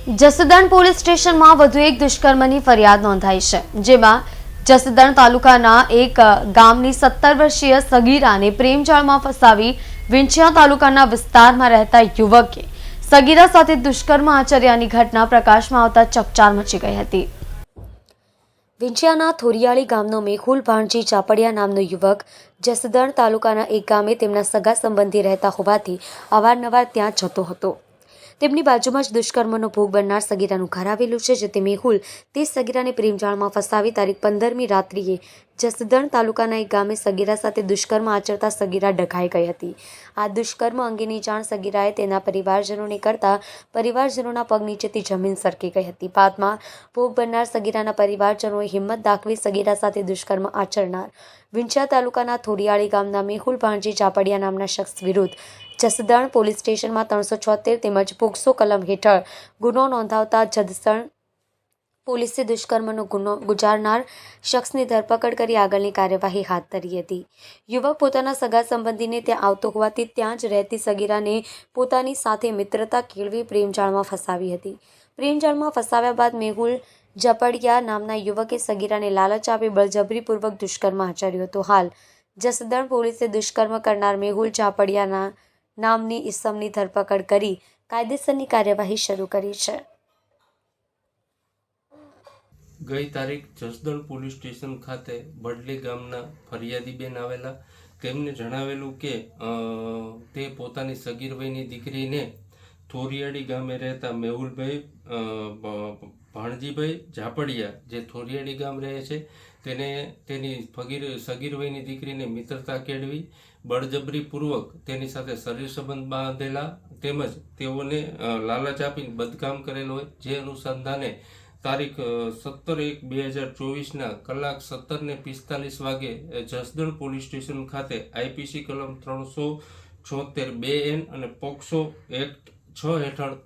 Jasdan police સ્ટેશનમાં વધુ એક દુષ્કર્મની ફરિયાદ નોંધાઈ છે, જેમાં જસદણ તાલુકાના એક ગામની સત્તર વર્ષીય સગીરાને પ્રેમજાળમાં ફસાવી વિંછિયા તાલુકાના વિસ્તારમાં રહેતા યુવકે સગીરા સાથે દુષ્કર્મ આચર્યાની ઘટના પ્રકાશમાં આવતા ચકચાર મચી ગઈ હતી. વિંછિયાના થોરિયાળી ગામનો મેહુલ ભાણજી ચાપડિયા નામનો યુવક જસદણ તાલુકાના એક ગામે તેમના સગા સંબંધી રહેતા હોવાથી અવારનવાર ત્યાં જતો હતો. તેમની બાજુમાં જ દુષ્કર્મનો ભોગ બનનાર સગીરાનું ઘર આવેલું છે, જેથી મેહુલ તે સગીરાને પ્રેમજાળમાં ફસાવી તારીખ પંદરમી રાત્રિએ જસદણ તાલુકાના એક ગામે સગીરા સાથે દુષ્કર્મ આચરતા સગીરા ડઘાઈ ગઈ હતી. આ દુષ્કર્મ અંગેની જાણ સગીરાએ તેના પરિવારજનોને કરતા પરિવારજનોના પગ નીચેથી જમીન સરકી ગઈ હતી. બાદમાં ભોગ બનનાર સગીરાના પરિવારજનોએ હિંમત દાખવી સગીરા સાથે દુષ્કર્મ આચરનાર વિંછિયા તાલુકાના થોડિયાળી ગામના મેહુલ ભાણજી ચાપડિયા નામના શખ્સ વિરુદ્ધ જસદણ પોલીસ સ્ટેશનમાં ત્રણસો છોતેર તેમજ પોક્સો કલમ હેઠળ ગુનો નોંધાવતા જસદણ પોલીસે દુષ્કર્મનો ગુનો ગુજારનાર શખ્સની ધરપકડ કરી આગળની કાર્યવાહી હાથ ધરી હતી. યુવક પોતાના સગા સંબંધીને ત્યાં આવતો હોવાથી ત્યાં જ રહેતી સગીરાને પોતાની સાથે મિત્રતા કેળવી પ્રેમજાળમાં ફસાવી હતી. પ્રેમજાળમાં ફસાવ્યા બાદ મેહુલ ઝપડિયા નામના યુવકે સગીરાને લાલચ આપી બળજબરીપૂર્વક દુષ્કર્મ આચર્યો હતો. હાલ જસદણ પોલીસે દુષ્કર્મ કરનાર મેહુલ ઝાપડિયાના નામની ઈસમની ધરપકડ કરી કાયદેસરની કાર્યવાહી શરૂ કરી છે. ગઈ તારીખ જસદણ પોલીસ સ્ટેશન ખાતે બડલી ગામના ફરિયાદીબેન આવેલા. તેમને જણાવેલું કે તે પોતાની સગીર વયની દીકરીને થોરિયાળી ગામે રહેતા મેહુલભાઈ ભાણજીભાઈ ઝાપડિયા, જે થોરિયાળી ગામ રહે છે, તેને તેની ફગીર સગીર વયની દીકરીને મિત્રતા કેળવી, બળજબરીપૂર્વક તેની સાથે શરીર સંબંધ બાંધેલા તેમજ તેઓને લાલચ આપીને બદકામ કરેલ હોય, જે અનુસંધાને તારીખ સત્તર એક બે હજાર ચોવીસના કલાક સત્તર ને પિસ્તાલીસ વાગે જસદણ પોલીસ સ્ટેશન ખાતે આઈપીસી કલમ ત્રણસો છોતેર બે એન અને પોક્સો એક્ટ છ હેઠળ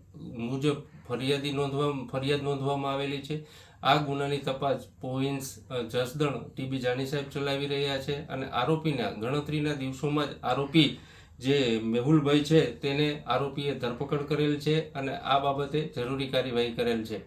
મુજબ ફરિયાદી નોંધવા ફરિયાદ નોંધવામાં આવેલી છે. આ ગુનાની તપાસ પોઈન્સ જસદણ ટીબી જાની સાહેબ ચલાવી રહ્યા છે અને આરોપીના ગણતરીના દિવસોમાં જ આરોપી જે મેહુલભાઈ છે, તેને આરોપીએ ધરપકડ કરેલ છે અને આ બાબતે જરૂરી કાર્યવાહી કરેલ છે.